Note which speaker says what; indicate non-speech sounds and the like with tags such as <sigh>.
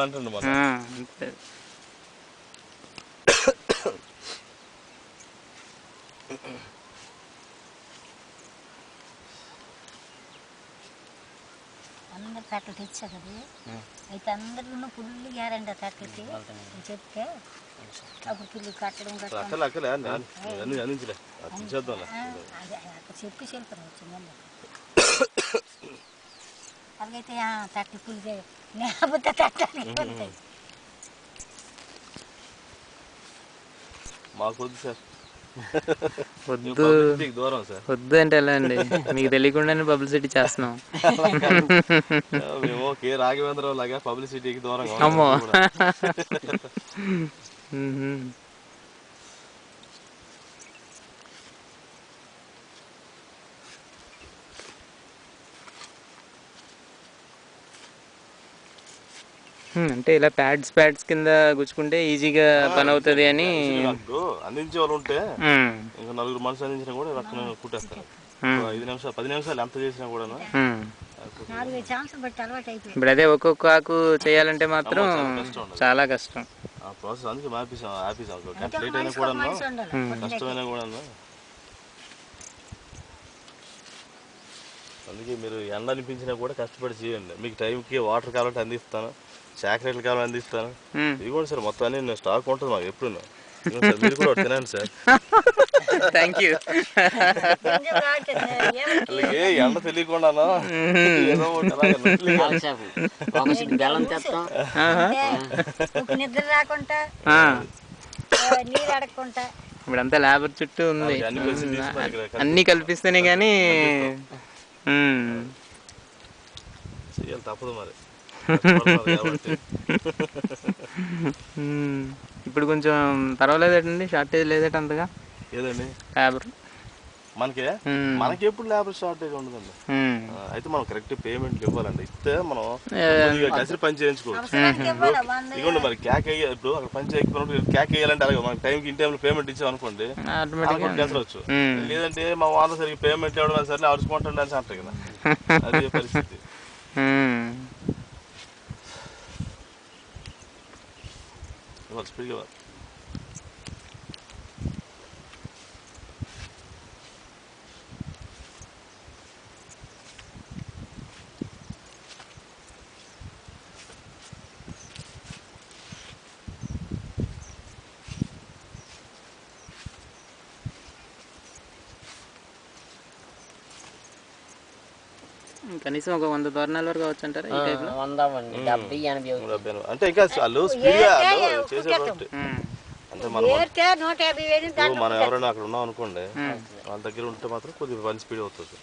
Speaker 1: అంటుండు మన.
Speaker 2: అందరు తట్టలు తెచ్చా కదా? అయితే అందరిలో ఫుల్ గ్యారంటీ తట్టలకి చెప్తే అప్పుడు ఫుల్ కట్టడం చెప్పి వెళ్ళిపోయిన వచ్చింది <coughs> అలాగైతే ఆ, తట్టు ఫుల్ లేకపోతే
Speaker 1: మాకు వద్దు సార్.
Speaker 3: వద్దు.
Speaker 1: దూరం సార్.
Speaker 3: వద్దు అంటే ఎలా అండి? మీకు తెలియకుండానే పబ్లిసిటీ చేస్తున్నాం.
Speaker 1: మేము కే రాఘవేంద్రరావు లాగా పబ్లిసిటీకి దూరంగా
Speaker 3: అమ్మో.
Speaker 1: ఉన్నాం కూడా.
Speaker 3: మ్మ్. మ్మ్, అంటే ఇలా ప్యాడ్స్ ప్యాడ్స్ కింద గుచ్చుకుంటే ఈజీగా పని అవుతుంది అని
Speaker 1: నాకు అందించే వాళ్ళు ఉంటే. ఇంకా నలుగురు మనుషులు అందించినా కూడా రక్కన కుట్టేస్తారు. ఐదు నిమిషాలు పది నిమిషాలు ఎంత చేసినా కూడా
Speaker 3: ఇప్పుడు అదే ఒక్కొక్క ఆకు చేయాలంటే మాత్రం. చాలా కష్టం
Speaker 1: ఆ ప్రాసెస్ అందుకే ఆపేసాం ఆపేసాం లేట్ అయినా కూడా. కష్టమైనా కూడా అందుకే మీరు ఎండ అనిపించినా కూడా కష్టపడి చేయండి. మీకు టైంకి వాటర్ కావాలంటే అందిస్తాను. చాక్లెట్లు కావాలంటే అందిస్తాను. ఇదిగోండి సార్ మొత్తం అన్ని నేను స్టాక్ ఉంటుంది మాకు ఎప్పుడు మీరు కూడా ఒకటి తినండి సార్.
Speaker 3: థ్యాంక్ యూ
Speaker 1: అలాగే ఎండ
Speaker 4: బెల్లం తెస్తాం.
Speaker 2: నిద్ర రాకుండా అడగకుండా
Speaker 3: ఇప్పుడంతా లేబర్ చుట్టూ ఉంది.
Speaker 1: అన్ని
Speaker 3: కల్పిస్తేనే కానీ
Speaker 1: తప్పదు మరి.
Speaker 3: ఇప్పుడు కొంచెం పర్వాలేదండి షార్టేజ్ లేదట అంతగా?
Speaker 1: ఏదండి?
Speaker 3: లేబర్
Speaker 1: మనకే. మనకి ఎప్పుడు లేబర్ షార్టేజ్ ఉండదండి. అయితే మనం కరెక్ట్ పేమెంట్ ఇవ్వాలండి. ఇస్తే మనం కసిరి పని చేయించుకోవచ్చు. ఇదిగోండి మరి క్యాక్ వేయ ఇప్పుడు అక్కడ పని చేయకపోయినప్పుడు క్యాక్ వేయాలంటే అలాగే మనకి టైంకి ఇన్ టైంలో పేమెంట్ ఇచ్చాం అనుకోండి కసరవచ్చు
Speaker 3: మ్మ్.
Speaker 1: లేదంటే మా వాళ్ళ సరిగ్గా పేమెంట్ ఇవ్వడం సరే అరుచుకుంటాడు అని అంటారు కదా. <laughs> అదే పరిస్థితి.
Speaker 3: మ్మ్.
Speaker 1: ఇవ్వాలి స్పీడ్గా
Speaker 3: కనీసం ఒక వంద తోరణాల వరకు అవచ్చు అంటారా ఈ టైప్లో?
Speaker 4: వంద అవ్వండి డెబ్బై ఎనభై అవుతుంది.
Speaker 1: డెబ్బై ఎనభై. అంటే ఇంకా వాళ్ళు స్పీడ్గా వాళ్ళు చేసేటువంటి
Speaker 3: మ్మ్.
Speaker 1: అంటే మనం
Speaker 2: ఏరితే నూట యాభై వేలు
Speaker 1: ఇప్పుడు మనం ఎవరైనా అక్కడ ఉన్నాం అనుకోండి వాళ్ళ దగ్గర ఉంటే మాత్రం కొద్దిగా పని స్పీడ్ అవుతుంది.